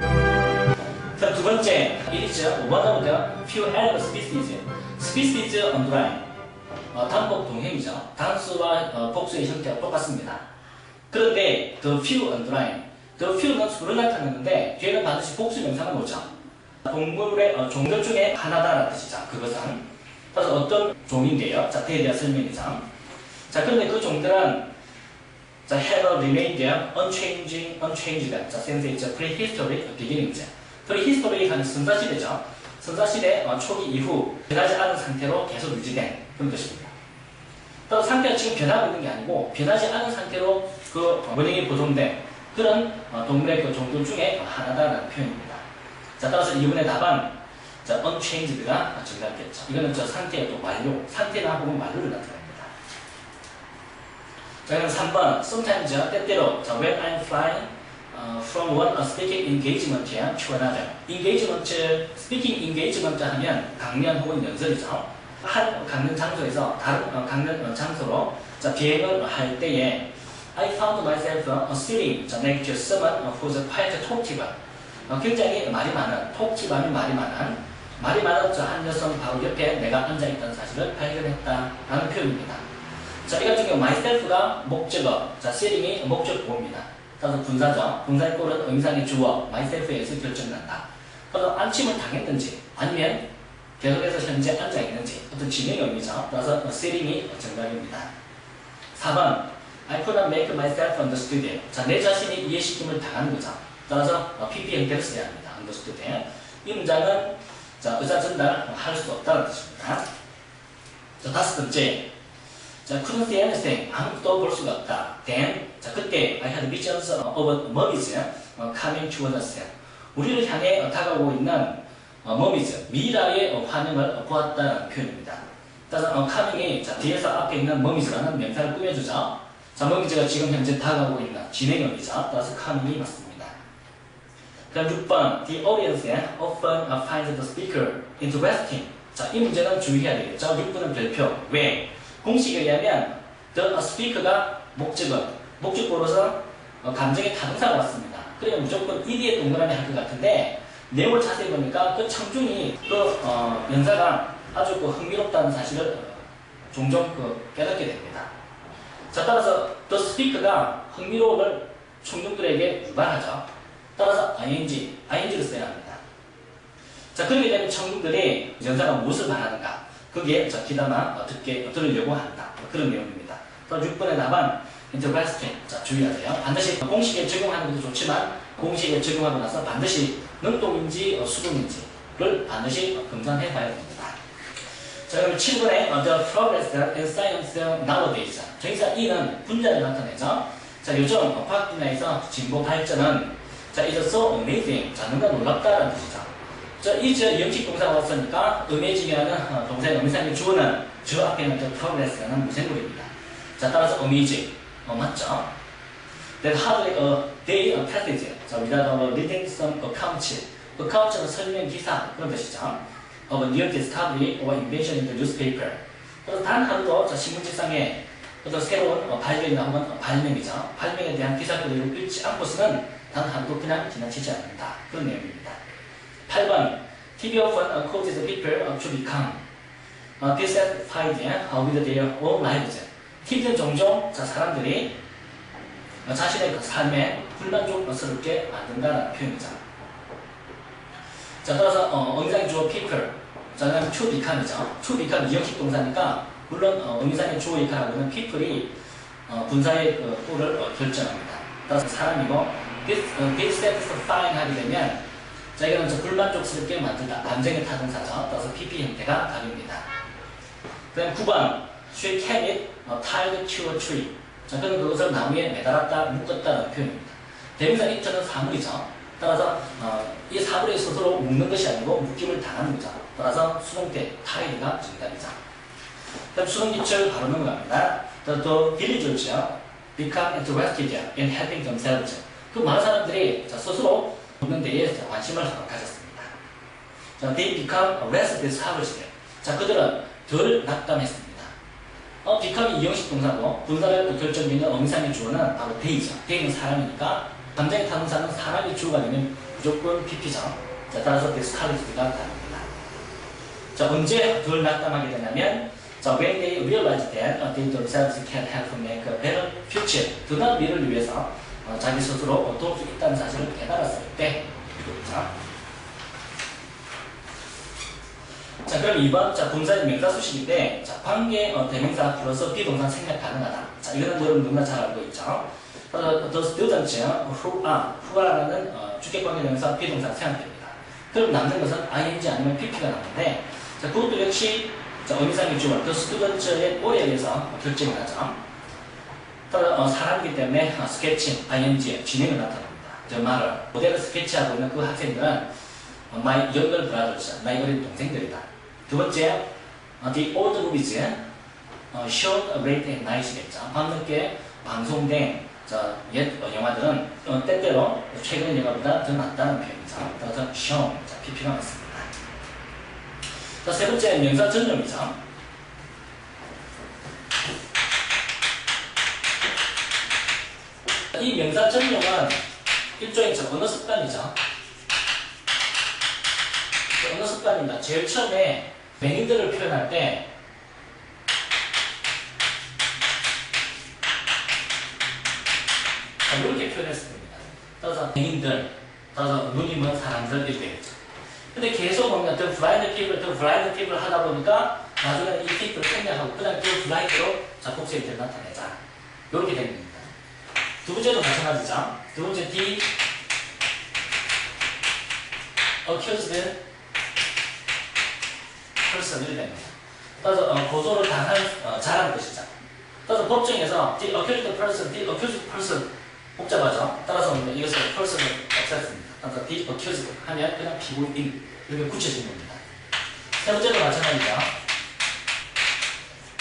자, 두 번째, it is one of the few animal species. species underline. 어, 단복 동형이죠. 단수와 어, 복수의 형태가 똑같습니다. 그런데 the few underline. the few는 수를 나타내는데 뒤에는 반드시 복수 명사가 오죠. 동물의 어, 종들 중에 하나다라는 뜻이죠. 그것은. 그래서 어떤 종인데요. 자, 그에 대한 설명이죠. 자, 그런데 그 종들은 자, have remained unchanging, unchanged. 자, its prehistory beginnings. prehistory 하는 선사시대죠. 선사시대 어, 초기 이후 변하지 않은 상태로 계속 유지된 그런 뜻입니다. 또 상태가 지금 변하고 있는 게 아니고 변하지 않은 상태로 그 원형이 보존된 그런 어, 동물의 그 종들 중에 하나다라는 표현입니다. 자, 따라서 이번의 답은 자, unchanged가 정답겠죠. 이거는 저 상태의 또 완료, 상태나 혹은 완료를 나타냅니다. 자, 그럼 3번. Sometimes, 때때로, 자, when I'm flying uh, from one speaking engagement to another. engagement, speaking engagement 하면 강연 혹은 연설이죠. 한 강연 장소에서 다른 어, 강연 어, 장소로 자, 비행을 할 때에 I found myself uh, sitting 자, next to someone who's quite talkative. 어, 굉장히 말이 많은, 톡티브하면 말이 많은, 말이 저한 여성 바로 옆에 내가 앉아있다는 사실을 발견했다 라는 표현입니다. 자, 이 같은 경우 myself가 목적어, 자, sitting이 목적 보호입니다. 따라서 분사죠. 분사의 꼴은 의미상의 주어, myself에서 결정난다. 그래서 안침을 당했는지, 아니면 계속해서 현재 앉아있는지, 어떤 진행의 의미죠. 따라서 sitting이 정답입니다. 4번, I could not make myself understood. 자, 내 자신이 이해시킴을 당하는 거죠. 따라서 어, PP 형태를 써야 합니다. understood. 이 문장은 자, 의사 전달할 수 없다는 뜻입니다. 자, 다섯 번째. 자, couldn't see anything. 아무것도 볼 수가 없다. Then, 자, 그때 I had visions of mummies 어, coming toward us. 우리를 향해 어, 다가오고 있는 어, mummies, 미라의 어, 환영을 어, 보았다는 표현입니다. 따라서 어, coming이 자, 뒤에서 앞에 있는 mummies라는 명사를 꾸며주죠. 자, mummies가 지금 현재 다가오고 있는 진행형이죠. 따라서 coming이 맞습니다. 그럼 6번, the audience often finds the speaker interesting. 자, 이 문제는 주의해야 되겠죠. 6번은 별표. 왜? 공식에 의하면 the speaker가 목적어, 목적어로서 어, 감정의 타동사가 왔습니다. 그러면 무조건 ed에 동그라미 할 것 같은데 내용을 자세히 보니까 그 청중이 그 어, 연사가 아주 그 흥미롭다는 사실을 어, 종종 그 깨닫게 됩니다. 자, 따라서 the speaker가 흥미로움을 청중들에게 유발하죠. 따라서 ing, ing를 써야 합니다. 자, 그렇게 되면 청중들이 연사가 무엇을 말하는가? 그게 어, 듣게 어, 들으려고 한다. 뭐 그런 내용입니다. 또 6번의 답은 interpretation. 자, 주의하세요. 반드시 공식에 적용하는 것도 좋지만 공식에 적용하고 나서 반드시 능동인지 어, 수동인지를 반드시 어, 검증해 봐야 됩니다. 자, 그럼 7번에 어, the progress in science nowadays. 저기서 E는 분자를 나타내죠. 자, 요즘 어, 과학 분야에서 진보 발전은 자, is so amazing. 자, 너무나 놀랍다라는 뜻이죠. 자, 이제 영식 동사가 왔으니까 amazing이라는 어, 동사의 의미상의 주어는 저 앞에 있는 the progress라는 무생물입니다. 자, 따라서 amazing. 어, 맞죠? That hardly a day a passage. 자, without reading some accounts. accounts는 설명 기사 그런 뜻이죠. Of a new discovery or invention in the newspaper. 그래서 단 하루도 자, 신문지상에 어떤 새로운 어, 발견이나 혹은 어, 발명이죠. 발명에 대한 기사들을 읽지 않고서는 단 하루도 그냥 지나치지 않는다. 그런 내용입니다. 8번 TV often causes people to become uh, dissatisfied with their own lives. TV는 종종 자, 사람들이 어, 자신의 그 삶에 불만족스럽게 만든다는 표현이죠. 자, 따라서 어, 의미상의 주어 people, 자, 그 다음 to become이죠. to become 이형식 동사니까 물론 어, 의미상의 주어 이카라고는 people이 어, 분사의 그 꼴을 어, 결정합니다. 따라서 사람이고 dis, 어, dissatisfying 하게 되면 자, 이거는 저 불만족스럽게 만든다. 감정의 타동사죠. 따라서 PP 형태가 답입니다. 그 다음 9번 She carried a tied to a tree. 자, 그는 그것을 나무에 매달았다, 묶었다는 표현입니다. 대명사 입자는 사물이죠. 따라서 어, 이 사물이 스스로 묶는 것이 아니고 묶임을 당하는 거죠. 따라서 수동태 tied가 정답이죠. 다음 수동기출 바로 넘어갑니다. 또, 또 villagers become interested in helping themselves. 그 많은 사람들이 자, 스스로 자, 관심을 가졌습니다. 자, they become less discouraged. 자, 그들은 덜 낙담했습니다. 어, become이 이형식 동사고 분사를 결정짓는 어미상의 주어는 바로 they죠. they는 사람이니까 담장의 타동사는 사람이 주어가 되면 무조건 PP죠. 자, 따라서 discouraged가 답입니다. 자, 언제 그걸 낙담하게 되냐면 자, when they realize that uh, they themselves can help make a better future. 그다음 미래를 위해서 어, 자기 스스로 어, 도울 수 있다는 사실을 깨달았을 때. 자, 자 그럼 2번 자 동사의 명사 수식인데 자 관계 어, 대명사 플러스 비동사 생략 가능하다. 자 이거는 여러분 누구나 잘 알고 있죠. students who are who are라는 어, 주격관계 대명사 비동사 생략됩니다. 그럼 남는 것은 ing 아니면 pp가 나오는데 자 그것도 역시 자 의미상의 주어 the students의 오에 의해서 결정을 하죠. 어, 사람이기 때문에 어, 스케치 ing 진행을 나타납니다. the matter 모델을 스케치하고 있는 그 학생들은 어, my younger brothers 나의 어린 동생들이다. 두 번째, 어, the old movies 어, showed late at night이겠죠. 밤늦게 방송된 자, 옛 어, 영화들은 어, 때때로 최근 영화보다 더 낫다는 표현이죠. shown, 자, PP가 맞습니다. 자, 세 번째 명사 전용이죠. 이 명사 전용은 일종의 저 언어 습관이죠. 그 언어 습관입니다. 제일 처음에 맹인들을 표현할 때 자, 이렇게 표현했습니다. 따라서 맹인들, 따라서 눈이 먼 사람들 이렇게 되겠죠. 근데 계속 보면 the blind people, the blind people 하다 보니까 나중에는 이 people 생략하고 그냥 the blind로 자폭세를 나타내자. 이렇게 됩니다. 두 번째도 마찬가지죠. 두 번째 the accused person이 됩니다. 따라서 어, 고소를 당한 어, 자라는 것이죠. 따라서 법정에서 the accused person, the accused person 복잡하죠. 따라서 이것을 person을 없앴습니다. 따라서 the accused 하면 그냥 피고인 이렇게 굳혀진 겁니다. 세 번째도 마찬가지죠.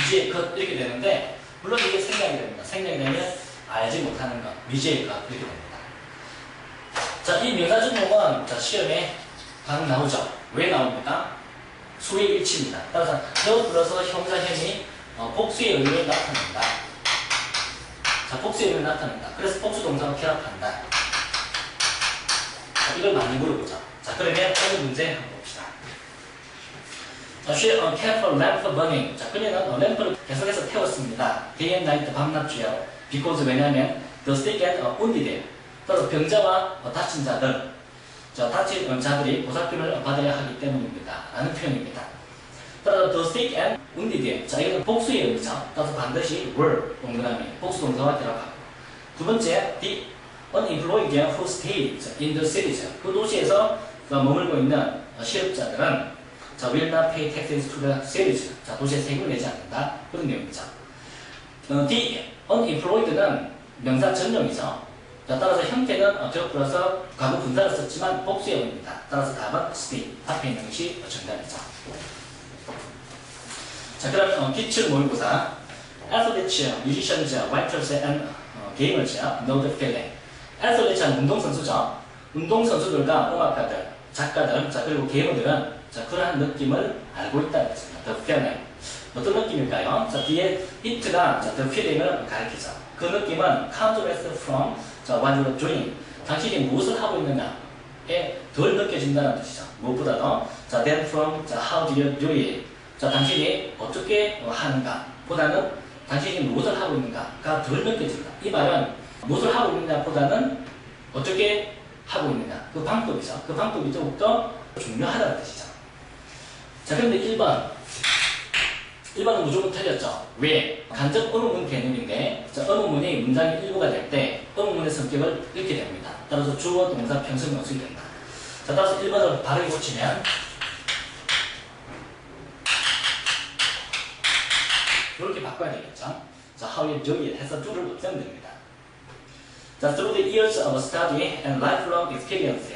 미지의 것 이렇게 되는데 물론 이게 생략이 됩니다. 생략이 되면 알지 못하는 것, 것 이렇게 됩니다. 자, 이 명사 준용은 자, 시험에 방 나오죠. 왜 나옵니까? 수의 일치입니다. 따라서 더 플러스 형사형이 어, 복수의 의미를 나타낸다. 자, 복수의 의미를 나타낸다. 그래서 복수 동사와 결합한다. 자, 이걸 많이 물어보죠. 자, 그러면 오늘 문제 한번 봅시다. 자, she uh, kept a lamp burning. 자, 그녀는 어, 램프를 계속해서 태웠습니다. Day and night, 밤낮 주 요. Because 왜냐하면 the sick and uh, wounded. 따라서 병자와 어, 다친 자들, 자, 다친 자들이 보살핌을 받아야 하기 때문입니다. 라는 표현입니다. 따라서 the sick and wounded. 자, 이거는 복수의 의미죠. 따라서 반드시 were 동그라미, 복수 동사와 결합하고. 두 번째, the unemployed who stayed in the cities. 그 도시에서 어, 머물고 있는 어, 실업자들은 자, will not pay taxes to the cities. 자, 도시에 세금을 내지 않는다. 그런 내용이죠. 어, the unemployed는 명사 전용이죠. 자, 따라서 형태는 어, 저 플러스 과거 분사를 썼지만 복수의 의미입니다. 따라서 답은 stay. 앞에 있는 것이 정답이죠. 자, 그럼 어, 기출 모의고사. athletes, musicians, writers, and 어, gamers know the feeling. athletes는 운동선수죠. 운동선수들과 음악가들, 작가들, 자, 그리고 게이머들은 자, 그러한 느낌을 알고 있다는 것입니다. the feeling. 어떤 느낌일까요? 자, 뒤에 it가 자, the feeling을 가리키죠. 그 느낌은 contrast from 자, what you're doing. 당신이 무엇을 하고 있느냐에 덜 느껴진다는 뜻이죠. 무엇보다도 자, then from 자, how do you do it. 자, 당신이 어떻게 어, 하는가 보다는 당신이 무엇을 하고 있는가가 덜 느껴진다. 이 말은 무엇을 하고 있느냐 보다는 어떻게 하고 있느냐. 그 방법이죠. 그 방법이 더욱더 중요하다는 뜻이죠. 자, 그런데 1번. 1번은 무조건 틀렸죠. 왜? 간접 의문문 개념인데, 자, 의문문이 문장의 일부가 될 때, 의문문의 성격을 잃게 됩니다. 따라서 주어, 동사, 평성 연습이 된다. 자, 따라서 1번을 바르게 고치면, 이렇게 바꿔야 되겠죠. 자, do it 해서 do를 없애면 됩니다. 자, through the years of study and lifelong experience.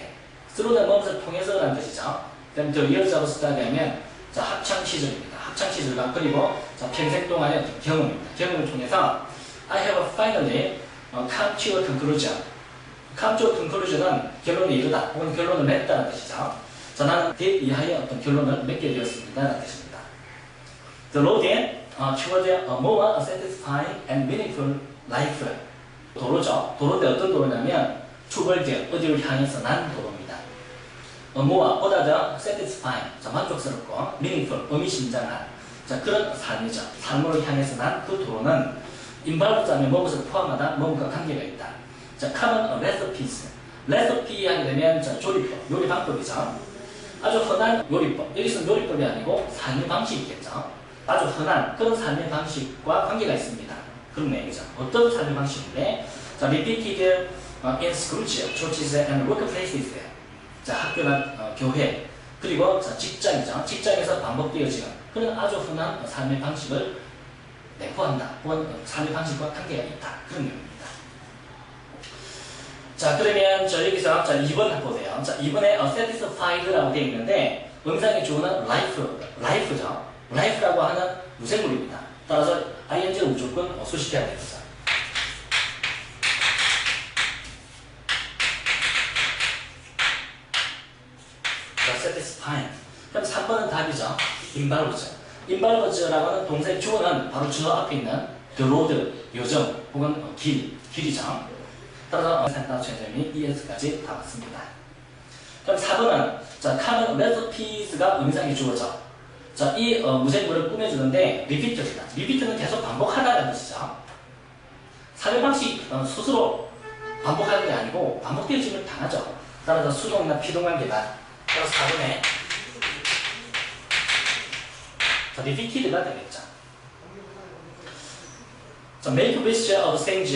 through는 무엇을 통해서라는 뜻이죠. 그럼 the years of study 하면, 자, 학창 시절입니다. 학창 시절과 그리고 자, 평생 동안의 경험입니다. 경험을 통해서 I have finally 어, come to a conclusion. come to a conclusion은 결론에 이르다 혹은 결론을 맺다는 뜻이죠. 자, 나는 그 이하의 어떤 결론을 맺게 되었습니다 라는 뜻입니다. The road uh, toward a more satisfying and meaningful life. 도로죠. 도로인데 어떤 도로냐면 towards 어디를 향해서 난 도로입니다. 업무와 보다 더 satisfying, 자, 만족스럽고 meaningful, 의미심장한 자, 그런 삶이죠. 삶으로 향해서 난 그 도로는 인발부자면 무엇을 포함하다, 무엇과 관계가 있다. 자, common recipes. 레시피 하게 되면 자, 조리법, 요리 방법이죠. 아주 흔한 요리법. 여기서는 요리법이 아니고 삶의 방식이겠죠. 아주 흔한 그런 삶의 방식과 관계가 있습니다. 그런 내용이죠. 어떤 삶의 방식인데, 자, repeated uh, in schools, churches and workplaces. 자, 학교나 어, 교회, 그리고 자, 직장이죠. 직장에서 반복되어지는 그런 아주 흔한 삶의 방식을 내포한다. 혹은 삶의 방식과 관계가 있다. 그런 내용입니다. 자, 그러면 저 여기서 자, 2번 보세요. 자, 2번에 a satisfied라고 되어 있는데 음상의 주어는 life, life죠. life라고 하는 무생물입니다. 따라서 ing는 무조건 수식해야 됩니다. 자, satisfying. 그럼 3번은 답이죠. involves. involves라고 하는 동사의 주어는 바로 저 앞에 있는 the road, 요정 혹은 어, 길, 길이죠. 따라서 산다 최점이 ES까지 다 맞습니다. 그럼 4번은 자, common recipes가 음상의 주어죠. 자, 이 어, 무생물을 꾸며주는데 repeat입니다. repeat는 계속 반복하다는 뜻이죠. 사회 방식 어, 스스로 반복하는 게 아니고 반복되어지면 당하죠. 따라서 수동이나 피동관계가 따라서 4번에 자, repeated가 되겠죠. So make wish of things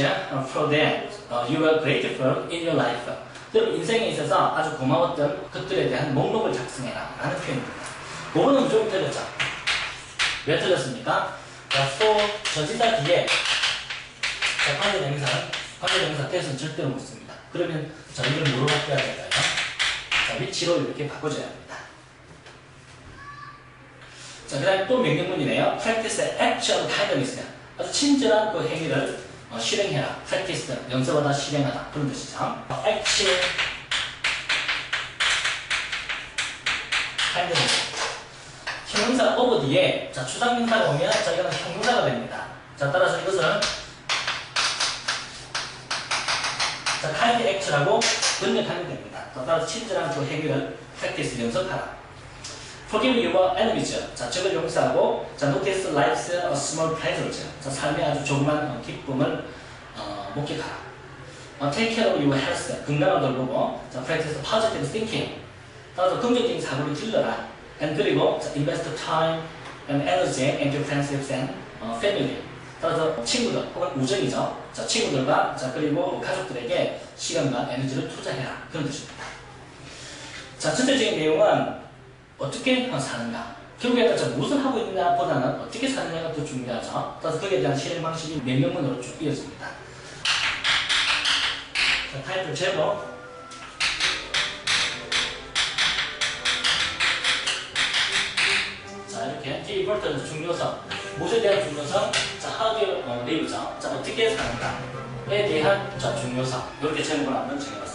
for them uh, you are grateful in your life. 여러분 인생에 있어서 아주 고마웠던 것들에 대한 목록을 작성해라 라는 표현입니다. 그거는 좀 틀렸죠. 왜 틀렸습니까? 자, 또 저지다 뒤에 자, 관계대명사는 관계대명사 뜻은 절대로 못 씁니다. 그러면 뭐로 바꿔야 될까요? 자, 위치로 이렇게 바꿔줘야 합니다. 자, 그 다음에 또 명령문이네요. practice action kindness. 아주 친절한 그 행위를 어, 실행해라. practice, 연습하다, 실행하다. 그런 뜻이죠. 어, action kindness. 형용사 over 뒤에 자, 추상명사가 오면 자, 이거는 형용사가 됩니다. 자, 따라서 이것은 자, kind act라고 번역하면 됩니다. 자, 따라서 친절한 그 행위를 practice, 연습하라. Forgive your enemies. 자, 적을 용서하고, 자, notice life's a small pleasures. 자, 삶의 아주 조그만 어, 기쁨을 어, 목격하라. 어, take care of your health. 건강을 돌보고, 자, practice positive thinking. 따라서 긍정적인 사고를 길러라. and 그리고 자, invest time and energy into friendships and 어, family. 따라서 친구들 혹은 우정이죠. 자, 친구들과 자, 그리고 가족들에게 시간과 에너지를 투자해라. 그런 뜻입니다. 자, 전체적인 내용은 어떻게 사는가? 결국에는 저 무엇을 하고 있느냐 보다는 어떻게 사느냐가 더 중요하죠. 따라서 거기에 대한 실행 방식이 명령문으로 쭉 이어집니다. 자, 타이틀 제목. 자, 이렇게 디버트 중요성. 무엇에 대한 중요성? 자, you 어, live죠? 자, 어떻게 사는가에 대한 자, 중요성. 이렇게 제목을 한번 정해봤습니다.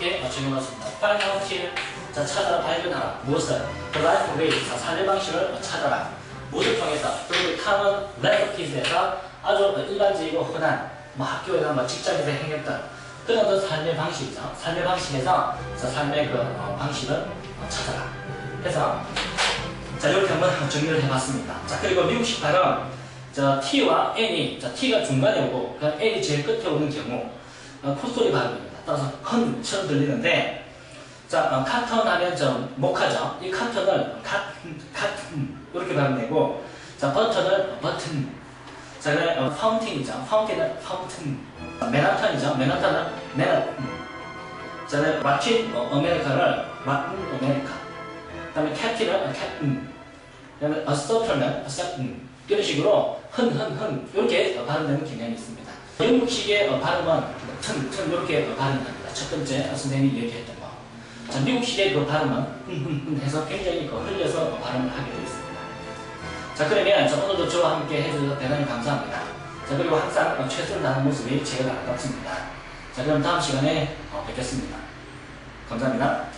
이렇게 어, 정해봤습니다. Find out. 자, 찾아라, 발견하라. 무엇을? The life way. 자, 삶의 방식을 어, 찾아라. 무엇을 통해서? 그리고 common recipes에서 아주 일반적이고 흔한 뭐 학교에나 뭐 직장에서 행했던 그런 어떤 삶의 방식이죠. 삶의 방식에서 자, 삶의 그 어, 방식을 어, 찾아라. 해서 자 이렇게 한번 정리를 해봤습니다. 자 그리고 미국식 발음 자 T와 N이 자 T가 중간에 오고 그 N이 제일 끝에 오는 경우 어, 콧소리 발음입니다. 따라서 헌처럼 들리는데 자 어, 카턴 하면 저 목하죠. 이 카턴을 카튼 카튼 이렇게 발음되고 자 버튼을 버튼 자 그다음에 어, 파운틴이죠. 파운틴은 파운틴 맨하탄이죠. 맨하탄은 맨하탄 자 그다음에 마틴 어, 아메리카를 마틴 아메리카 그 다음에 캡틴은 캡틴, 그 다음에 어스터터는 어스터튼 이런 식으로 흔 흔 흔 이렇게 발음되는 경향이 있습니다. 영국식의 어, 발음은 튼, 튼 이렇게 어, 발음합니다. 첫 번째 선생님이 얘기했던 거. 자, 미국식의 그 발음은 흔흔흔 해서 굉장히 그 흘려서 어, 발음을 하게 되어 있습니다. 자, 그러면 저 오늘도 저와 함께 해주셔서 대단히 감사합니다. 자, 그리고 항상 어, 최선을 다하는 모습이 제일 아름답습니다. 자, 그럼 다음 시간에 어, 뵙겠습니다. 감사합니다.